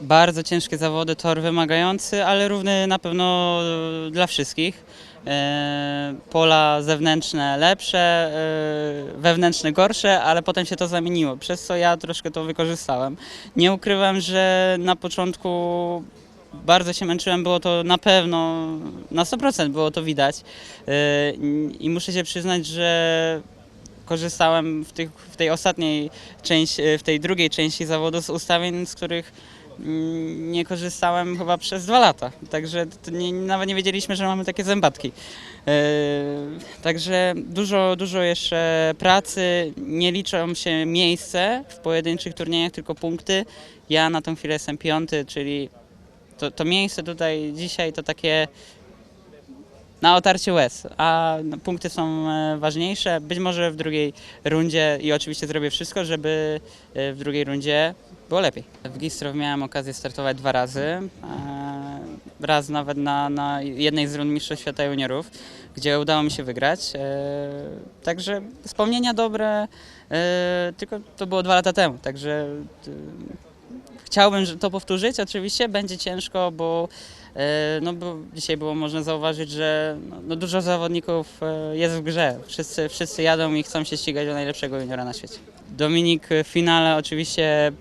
Bardzo ciężkie zawody, tor wymagający, ale równy na pewno e, dla wszystkich. E, Pola zewnętrzne lepsze, e, wewnętrzne gorsze, ale potem się to zamieniło, przez co ja troszkę to wykorzystałem. Nie ukrywam, że na początku bardzo się męczyłem, było to na pewno, na 100% było to widać i muszę się przyznać, że korzystałem w, w tej ostatniej części, w tej drugiej części zawodu z ustawień, z których nie korzystałem chyba przez dwa lata. Także nie, nawet nie wiedzieliśmy, że mamy takie zębatki. E, Także dużo, dużo jeszcze pracy. Nie liczą się miejsce w pojedynczych turniejach, tylko punkty. Ja na tą chwilę jestem piąty, czyli to, to miejsce tutaj dzisiaj to takie na otarcie łez, a punkty są e, ważniejsze. Być może w drugiej rundzie i oczywiście zrobię wszystko, żeby e, w drugiej rundzie było lepiej. W Gistrow miałem okazję startować dwa razy. e, Raz nawet na, na jednej z rund Mistrzostw Świata Juniorów, gdzie udało mi się wygrać. Także wspomnienia dobre, tylko to było dwa lata temu, także chciałbym to powtórzyć. Oczywiście będzie ciężko, bo, e, no, bo dzisiaj było można zauważyć, że no, no, dużo zawodników e, jest w grze. Wszyscy, wszyscy jadą i chcą się ścigać o najlepszego juniora na świecie. Dominik w finale oczywiście e,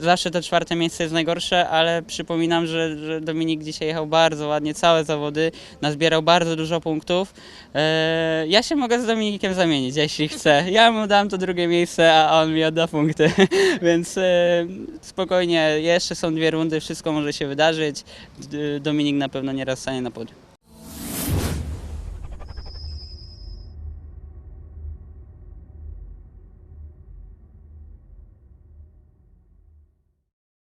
zawsze to czwarte miejsce jest najgorsze, ale przypominam, że, że Dominik dzisiaj jechał bardzo ładnie, całe zawody, nazbierał bardzo dużo punktów. E, Ja się mogę z Dominikiem zamienić, jeśli chce. Ja mu dam to drugie miejsce, a on mi odda punkty. Więc e, spokojnie, jeszcze są dwie rundy, wszystko może się wydarzyć. Dominik na pewno nieraz stanie na podium.